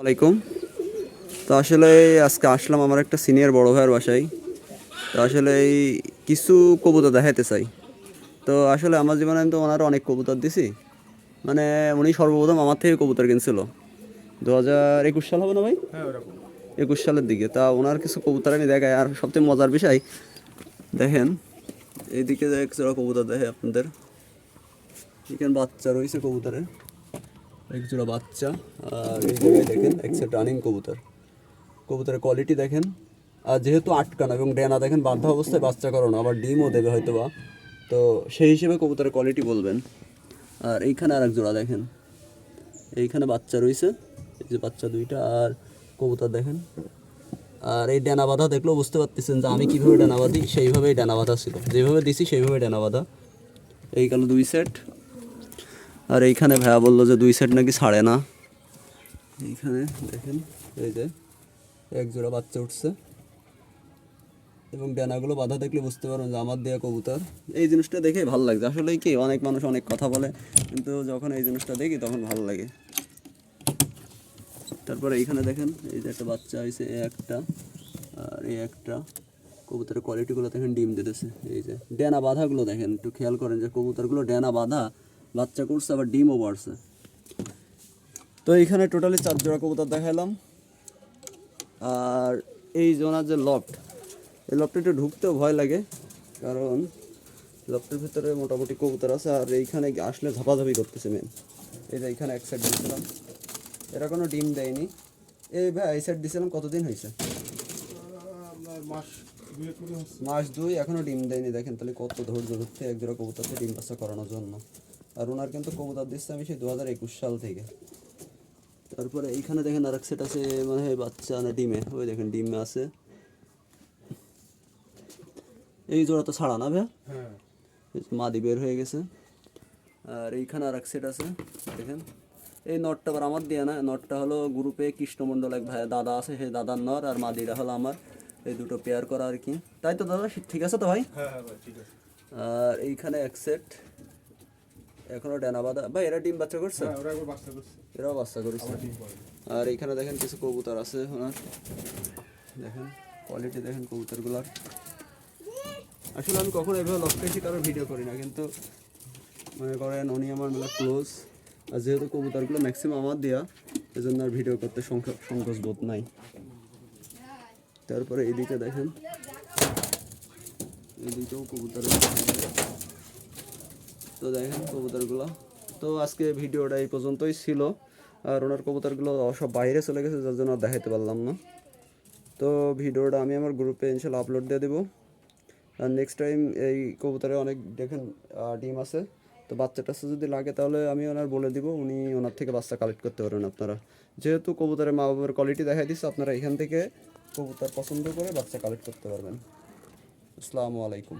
আলাইকুম। তো আসলে আজকে আসলাম আমার একটা সিনিয়র বড় ভাইয়ের বাসায়। তো আসলে কিছু কবুতর দেখাইতে চাই। তো আসলে আমার জীবনে আমি তো ওনার অনেক কবুতর দিছি। মানে উনি সর্বপ্রথম আমার থেকে কবুতর কিনছিল। দু হাজার একুশ সাল হবে না ভাই? একুশ সালের দিকে। তা ওনার কিছু কবুতর আমি দেখাই। আর সবচেয়ে মজার বিষয় দেখেন এইদিকে এক জোড়া কবুতর দেখে আপনাদের। এখানে বাচ্চা রয়েছে কবুতরের। এক জোড়া বাচ্চা, আর এই জায়গায় দেখেন, এক সেট রানিং কবুতর। কবুতরের কোয়ালিটি দেখেন, আর যেহেতু আটকানো এবং ডেনা দেখেন, বাধ্য অবস্থায় বাচ্চা করানো, আবার ডিমও দেবে হয়তো বা তো সেই হিসেবে কবুতরের কোয়ালিটি বলবেন। আর এইখানে আর এক জোড়া দেখেন, এইখানে বাচ্চা রয়েছে, এই যে বাচ্চা দুইটা, আর কবুতর দেখেন। আর এই ডানা বাঁধা দেখলেও বুঝতে পারতেছেন যে আমি কীভাবে ডানা বাঁধি, সেইভাবেই ডানা বাঁধা ছিল। যেভাবে দিছি সেইভাবে ডানা বাঁধা। এই গেল দুই সেট আর এইখানে ভাইয়া বলল যে দুই সেট নাকি ছাড়ে না। এইখানে দেখেন, এই যে এক জোড়া বাচ্চা উঠছে। এবং ডানাগুলো বাধা দেখলে বুঝতে পারবেন যে আমার দেয়া কবুতর। এই জিনিসটা দেখে ভালো লাগছে। আসলে কি, অনেক মানুষ অনেক কথা বলে, কিন্তু যখন এই জিনিসটা দেখি তখন ভালো লাগে। তারপরে এইখানে দেখেন, এই যে একটা বাচ্চা হয়েছে এই একটা, আর এই একটা। কবুতরের কোয়ালিটিগুলো দেখেন ডিম দিতেছে। এই যে ডেনা বাঁধাগুলো দেখেন, একটু খেয়াল করেন যে কবুতরগুলো ডেনা বাঁধা বাচ্চা করছে, আবার ডিমও বাড়ছে। তো এইখানে টোটালি চার জোড়া কবুতর দেখালাম আর এই জোনার যে লফট এই লফটে একটু ঢুকতেও ভয় লাগে, কারণ লফটের ভিতরে মোটামুটি কবুতর আছে, আর এইখানে আসলে ঝাপাঝাপি করতেছে মেন এই যে এইখানে এক সাইড দিয়েছিলাম। এরা কোনো ডিম দেয়নি। এই ভাই, এই সাইড দিয়েছিলাম, কতদিন হয়েছে? মাস দুই এখনও ডিম দেয়নি দেখেন তাহলে কত ধৈর্য ধরতে এক জোড়া কবুতরকে ডিম বাচ্চা করানোর জন্য। আর ওনার কিন্তু কবুতর দিচ্ছে আমি সেই দু হাজার একুশ সাল থেকে। তারপরে এইখানে দেখেন আরেক সেট আছে মানে বাচ্চা না ডিমে ওই দেখেন ডিমে আছে। এই জোড়া তো ছাড়া না ভাইয়া? এই মাদি বের হয়ে গেছে। আর এইখানে আর এক সেট আছে দেখেন। এই নটটা আবার আমার দিয়ে না নটটা হলো গ্রুপে কৃষ্ণমণ্ডল এক ভাই দাদা আছে সেই দাদার নর আর মাদিটা হলো আমার। এই দুটো পেয়ার করা আর কি। তাই তো দাদা ঠিক আছে তো ভাই? আর এইখানে এক সেট এখনও ডেনা বাঁধা। ভাই এরা ডিম বাচ্চা করছে? এরাও বাচ্চা করছে। আর এইখানে দেখেন কিছু কবুতর আছে ওনার। দেখেন কোয়ালিটি দেখেন কবুতরগুলার। আসলে আমি কখনো এভাবে লক্ষ্য এসে কারও ভিডিও করি না। কিন্তু মনে করেন উনি আমার মেলা ক্লোজ আর যেহেতু কবুতরগুলো ম্যাক্সিমাম আমার দেওয়া এজন্য আর ভিডিও করতে সংকো- সংকোচ বোধ নাই। তারপরে এদিকে দেখেন। এদিকেও কবুতর। তো দেখেন কবুতরগুলো। তো আজকে ভিডিওটা এই পর্যন্তই ছিল। আর ওনার কবুতরগুলো সব বাইরে চলে গেছে, যার জন্য আর দেখাইতে পারলাম না। তো ভিডিওটা আমি আমার গ্রুপে ইনশাল্লাহ আপলোড দিয়ে দেবো। আর নেক্সট টাইম এই কবুতরে অনেক দেখেন ডিম আছে। তো বাচ্চা টাচ্চা যদি লাগে তাহলে আমি ওনার বলে দিব, উনি ওনার থেকে বাচ্চা কালেক্ট করতে পারেন আপনারা। যেহেতু কবুতরের মা বাবার কোয়ালিটি দেখাই দিচ্ছে আপনারা এখান থেকে কবুতর পছন্দ করে বাচ্চা কালেক্ট করতে পারবেন। আসসালামু আলাইকুম।